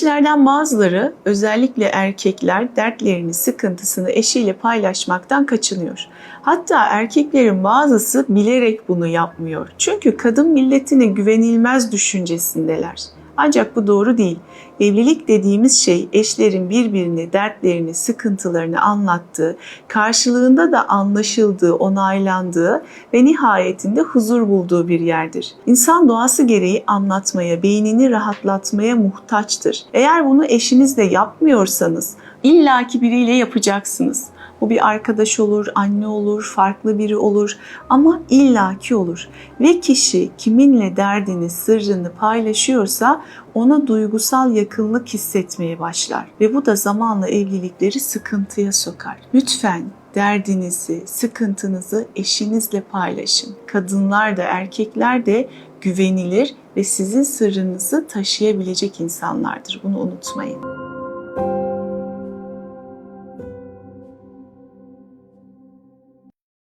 Eşlerden bazıları, özellikle erkekler dertlerini, sıkıntısını eşiyle paylaşmaktan kaçınıyor. Hatta erkeklerin bazısı bilerek bunu yapmıyor. Çünkü kadın milletine güvenilmez düşüncesindeler. Ancak bu doğru değil. Evlilik dediğimiz şey eşlerin birbirine dertlerini, sıkıntılarını anlattığı, karşılığında da anlaşıldığı, onaylandığı ve nihayetinde huzur bulduğu bir yerdir. İnsan doğası gereği anlatmaya, beynini rahatlatmaya muhtaçtır. Eğer bunu eşinizle yapmıyorsanız illaki biriyle yapacaksınız. Bu bir arkadaş olur, anne olur, farklı biri olur ama illaki olur. Ve kişi kiminle derdini, sırrını paylaşıyorsa ona duygusal yakınlık hissetmeye başlar. Ve bu da zamanla evlilikleri sıkıntıya sokar. Lütfen derdinizi, sıkıntınızı eşinizle paylaşın. Kadınlar da erkekler de güvenilir ve sizin sırrınızı taşıyabilecek insanlardır. Bunu unutmayın.